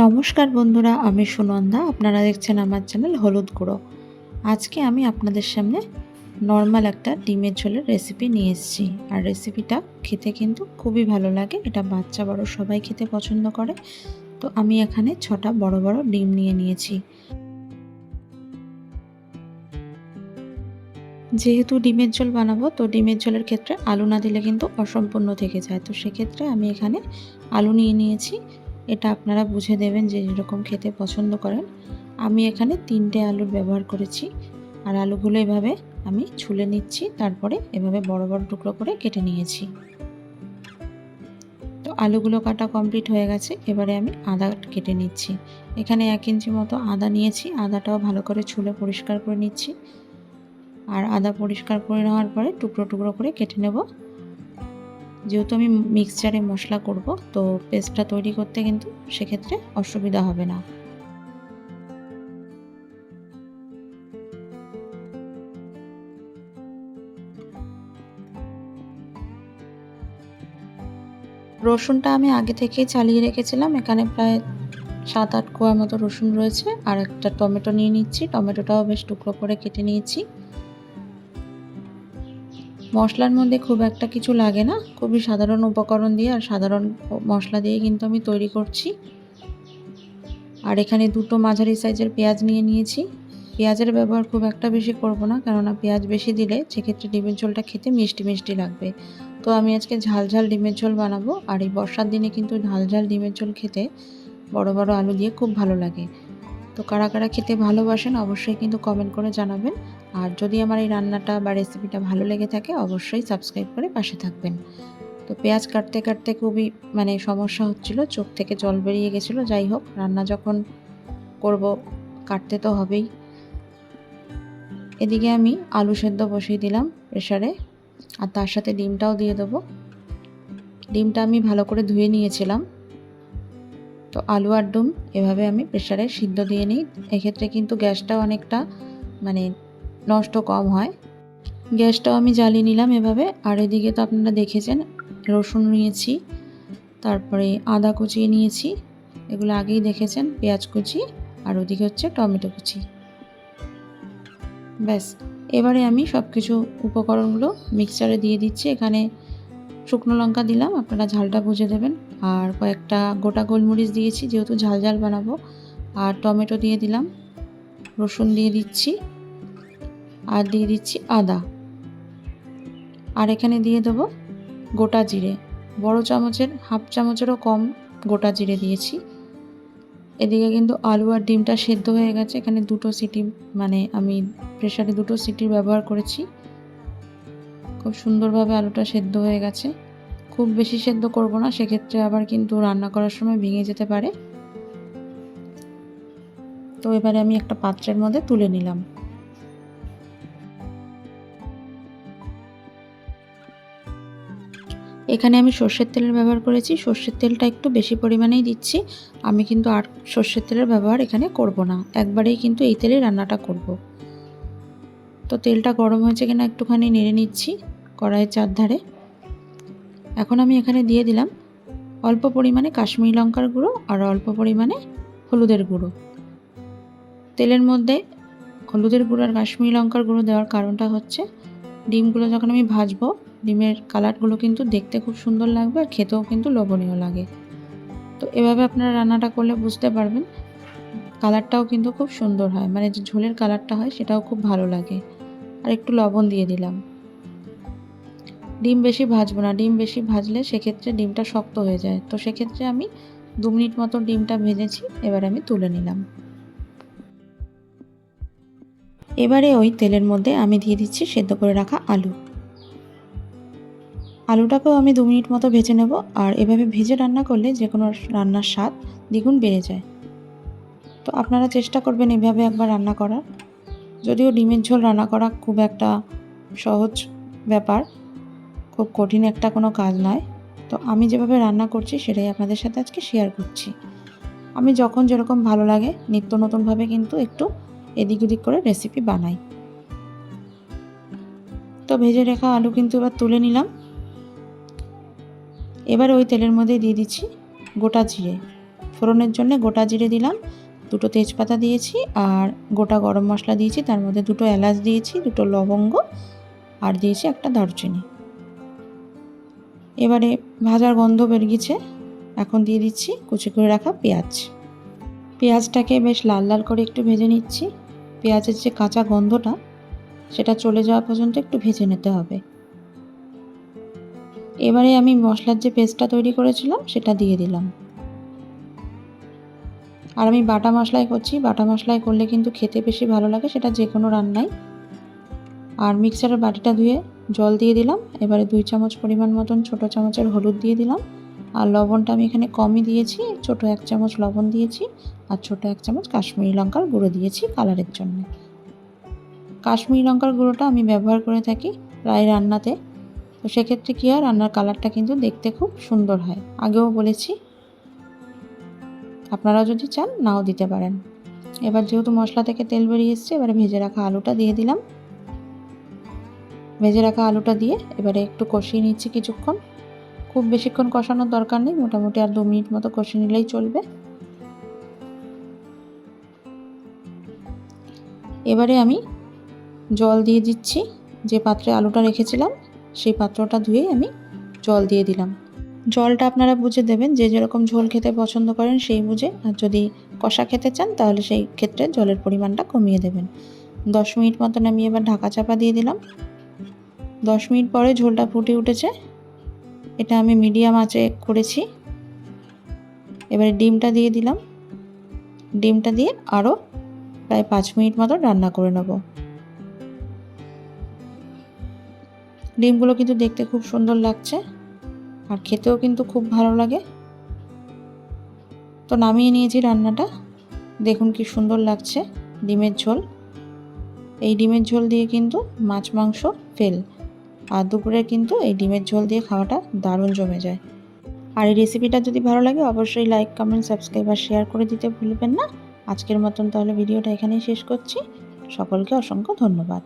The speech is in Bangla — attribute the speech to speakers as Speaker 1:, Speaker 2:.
Speaker 1: নমস্কার বন্ধুরা, আমি সুনন্দা। আপনারা দেখছেন আমার চ্যানেল হলুদ গুঁড়ো। আজকে আমি আপনাদের সামনে নর্মাল একটা ডিমের ঝোলের রেসিপি নিয়ে এসেছি। আর রেসিপিটা খেতে কিন্তু খুবই ভালো লাগে। এটা বাচ্চা বড় সবাই খেতে পছন্দ করে। তো আমি এখানে ছটা বড় বড় ডিম নিয়ে নিয়েছি। যেহেতু ডিমের ঝোল বানাবো, তো ডিমের ঝোলের ক্ষেত্রে আলু না দিলে কিন্তু অসম্পূর্ণ থেকে যায়। তো সেক্ষেত্রে আমি এখানে আলু নিয়ে নিয়েছি। এটা আপনারা বুঝে দেবেন যে যেরকম খেতে পছন্দ করেন। আমি এখানে তিনটে আলুর ব্যবহার করেছি। আর আলুগুলো এভাবে আমি ছুলে নিচ্ছি, তারপরে এভাবে বড় বড় টুকরো করে কেটে নিয়েছি। তো আলুগুলো কাটা কমপ্লিট হয়ে গেছে, এবারে আমি আদা কেটে নিচ্ছি। এখানে এক ইঞ্চি মতো আদা নিয়েছি, আদাটাও ভালো করে ছুলে পরিষ্কার করে নিচ্ছি। আর আদা পরিষ্কার করে নেওয়ার পরে টুকরো টুকরো করে কেটে নেব। যেহেতু আমি মিক্সচারে মশলা করব, তো পেস্টটা তৈরি করতে কিন্তু সেক্ষেত্রে অসুবিধা হবে না। রসুনটা আমি আগে থেকেই চালিয়ে রেখেছিলাম, এখানে প্রায় সাত আট কোয়া মতো রসুন রয়েছে, আর একটা টমেটো নিয়ে নিচ্ছি, টমেটোটাও বেশ টুকরো করে কেটে নিয়েছি। মশলার মধ্যে খুব একটা কিছু লাগে না। খুবই সাধারণ উপকরণ দিয়ে আর সাধারণ মশলা দিয়ে কিন্তু আমি তৈরি করছি। আর এখানে দুটো মাঝারি সাইজের পেঁয়াজ নিয়ে নিয়েছি। পেঁয়াজের ব্যবহার খুব একটা বেশি করব না, কেননা পেঁয়াজ বেশি দিলে সেক্ষেত্রে ডিমের ঝোলটা খেতে মিষ্টি মিষ্টি লাগবে। তো আমি আজকে ঝাল ঝাল ডিমের ঝোল বানাবো আর এই বর্ষার দিনে কিন্তু ঝাল ঝাল ডিমের ঝোল খেতে বড় বড় আলু দিয়ে খুব ভালো লাগে। তো কারা কারা খেতে ভালোবাসেন অবশ্যই কিন্তু কমেন্ট করে জানাবেন। আর যদি আমার এই রান্নাটা বা রেসিপিটা ভালো লেগে থাকে, অবশ্যই সাবস্ক্রাইব করে পাশে থাকবেন। তো পেঁয়াজ কাটতে কাটতে খুবই মানে সমস্যা হচ্ছিল, চোখ থেকে জল বেরিয়ে গেছিল। যাই হোক, রান্না যখন করব, কাটতে তো হবেই। এদিকে আমি আলু সেদ্ধ বসিয়ে দিলাম প্রেশারে আর তার সাথে ডিমটাও দিয়ে দেবো। ডিমটা আমি ভালো করে ধুয়ে নিয়েছিলাম। তো আলু আর ডিম এভাবে আমি প্রেশারে সিদ্ধ দিয়ে নিই। এক্ষেত্রে কিন্তু গ্যাসটাও অনেকটা মানে নষ্ট কম হয়। গ্যাসটাও আমি জ্বালিয়ে নিলাম এভাবে। আর এদিকে তো আপনারা দেখেছেন, রসুন নিয়েছি, তারপরে আদা কুচিয়ে নিয়েছি, এগুলো আগেই দেখেছেন, পেঁয়াজ কুচি, আর ওদিকে হচ্ছে টমেটো কুচি। ব্যাস, এবারে আমি সব কিছু উপকরণগুলো মিক্সচারে দিয়ে দিচ্ছি। এখানে শুকনো লঙ্কা দিলাম, আপনারা ঝালটা বুঝে দেবেন। আর কয়েকটা গোটা গোলমরিচ দিয়েছি, যেহেতু ঝাল ঝাল বানাবো। আর টমেটো দিয়ে দিলাম, রসুন দিয়ে দিচ্ছি, আর দিয়ে দিচ্ছি আদা। আর এখানে দিয়ে দেবো গোটা জিরে। বড় চামচের, হাফ চামচেরও কম গোটা জিরে দিয়েছি। এদিকে কিন্তু আলু আর ডিমটা সেদ্ধ হয়ে গেছে। এখানে দুটো সিটি মানে আমি প্রেশারে দুটো সিটির ব্যবহার করেছি। খুব সুন্দরভাবে আলুটা সেদ্ধ হয়ে গেছে। খুব বেশি সেদ্ধ করব না, সেক্ষেত্রে আবার কিন্তু রান্না করার সময় ভেঙে যেতে পারে। তো এবারে আমি একটা পাত্রের মধ্যে তুলে নিলাম। এখানে আমি সর্ষের তেলের ব্যবহার করেছি। সর্ষের তেলটা একটু বেশি পরিমাণেই দিচ্ছি। আমি কিন্তু আর সর্ষের তেলের ব্যবহার এখানে করব না। একবারেই কিন্তু এই তেলেই রান্নাটা করব। তো তেলটা গরম হয়েছে কিনা একটুখানি নেড়ে নিচ্ছি কড়াইয়ের চারধারে। এখন আমি এখানে দিয়ে দিলাম অল্প পরিমাণে কাশ্মীরি লঙ্কার গুঁড়ো আর অল্প পরিমাণে হলুদের গুঁড়ো। তেলের মধ্যে হলুদের গুঁড়ো আর কাশ্মীরি লঙ্কার গুঁড়ো দেওয়ার কারণটা হচ্ছে ডিমগুলো যখন আমি ভাজবো, ডিমের কালারগুলো কিন্তু দেখতে খুব সুন্দর লাগবে আর খেতেও কিন্তু লোভনীয় লাগে। তো এভাবে আপনারা রান্নাটা করলে বুঝতে পারবেন, কালারটাও কিন্তু খুব সুন্দর হয়। মানে যে ঝোলের কালারটা হয় সেটাও খুব ভালো লাগে। আর একটু লবণ দিয়ে দিলাম। ডিম বেশি ভাজবো না। ডিম বেশি ভাজলে সেক্ষেত্রে ডিমটা শক্ত হয়ে যায়। তো সেক্ষেত্রে আমি দু মিনিট মতো ডিমটা ভেজেছি, এবার আমি তুলে নিলাম। এবারে ওই তেলের মধ্যে আমি দিয়ে দিচ্ছি সেদ্ধ করে রাখা আলু। আলুটাকেও আমি দু মিনিট মতো ভেজে নেব, আর এভাবে ভেজে রান্না করলে যে কোনো রান্নার স্বাদ দ্বিগুণ বেড়ে যায়। তো আপনারা চেষ্টা করবেন এভাবে একবার রান্না করার। যদিও ডিমের ঝোল রান্না করা খুব একটা সহজ ব্যাপার খুব কঠিন একটা কোনো কাজ নয়। তো আমি যেভাবে রান্না করছি, সেটাই আপনাদের সাথে আজকে শেয়ার করছি। আমি যখন যেরকম ভালো লাগে, নিত্য নতুনভাবে কিন্তু একটু এদিক ওদিক করে রেসিপি বানাই। তো ভেজে রেখা আলু কিন্তু এবার তুলে নিলাম। এবার ওই তেলের মধ্যে দিয়ে দিচ্ছি গোটা জিরে। ফোড়নের জন্য গোটা জিরে দিলাম, দুটো তেজপাতা দিয়েছি আর গোটা গরম মশলা দিয়েছি, তার মধ্যে দুটো এলাচ দিয়েছি, দুটো লবঙ্গ আর দিয়েছি একটা দারচিনি। এবারে ভাজার গন্ধ বের বেরিয়েছে। এখন দিয়ে দিচ্ছি কুচি করে রাখা পেঁয়াজ। পেঁয়াজটাকে বেশ লাল লাল করে একটু ভেজে নিচ্ছি। পেঁয়াজের যে কাঁচা গন্ধটা, সেটা চলে যাওয়া পর্যন্ত একটু ভেজে নিতে হবে। এবারে আমি মশলার যে পেস্টটা তৈরি করেছিলাম, সেটা দিয়ে দিলাম। আর আমি বাটা মশলায় করছি। বাটা মশলায় করলে কিন্তু খেতে বেশি ভালো লাগে, সেটা যে কোনো রান্নায় আর মিক্সারের বাটিটা ধুয়ে জল দিয়ে দিলাম। এবারে দুই চামচ পরিমাণ মতন ছোটো চামচের হলুদ দিয়ে দিলাম। আর লবণটা আমি এখানে কমই দিয়েছি। ছোটো এক চামচ লবণ দিয়েছি আর ছোটো এক চামচ কাশ্মীরি লঙ্কার গুঁড়ো দিয়েছি কালারের জন্য। কাশ্মীরি লঙ্কার গুঁড়োটা আমি ব্যবহার করে থাকি প্রায় রান্নাতে। তো সেক্ষেত্রে কী হয়, রান্নার কালারটা কিন্তু দেখতে খুব সুন্দর হয়। আগেও বলেছি, আপনারাও যদি চান, নাও দিতে পারেন। এবার যেহেতু মশলা থেকে তেল বেরিয়ে এসছে, এবারে ভেজে রাখা আলুটা দিয়ে দিলাম। ভেজে রাখা আলুটা দিয়ে এবারে একটু কষিয়ে নিচ্ছি কিছুক্ষণ। খুব বেশিক্ষণ কষানোর দরকার নেই, মোটামুটি আর দু মিনিট মতো কষিয়ে নিলেই চলবে। এবারে আমি জল দিয়ে দিচ্ছি, যে পাত্রে আলুটা রেখেছিলাম, সেই পাত্রটা ধুয়ে আমি জল দিয়ে দিলাম। জলটা আপনারা বুঝে দেবেন, যে যেরকম ঝোল খেতে পছন্দ করেন সেই বুঝে, আর যদি কষা খেতে চান তাহলে সেই ক্ষেত্রে জলের পরিমাণটা কমিয়ে দেবেন। দশ মিনিট মতন আমি এবার ঢাকা চাপা দিয়ে দিলাম। দশ মিনিট পরে ঝোলটা ফুটে উঠেছে। এটা আমি মিডিয়াম আঁচে করেছি। এবারে ডিমটা দিয়ে দিলাম। ডিমটা দিয়ে আরও প্রায় পাঁচ মিনিট মতো রান্না করে নেব। ডিমগুলো কিন্তু দেখতে খুব সুন্দর লাগছে আর খেতেও কিন্তু খুব ভালো লাগে। তো নামিয়ে নিয়েছি রান্নাটা। দেখুন কি সুন্দর লাগছে ডিমের ঝোল। এই ডিমের ঝোল দিয়ে কিন্তু মাছ মাংস ফেল। আর দুপুরে কিন্তু এই ডিমের ঝোল দিয়ে খাওয়াটা দারুণ জমে যায়। আর এই রেসিপিটা যদি ভালো লাগে, অবশ্যই লাইক কমেন্ট সাবস্ক্রাইব আর শেয়ার করে দিতে ভুলবেন না। আজকের মতন তাহলে ভিডিওটা এখানেই শেষ করছি। সকলকে অসংখ্য ধন্যবাদ।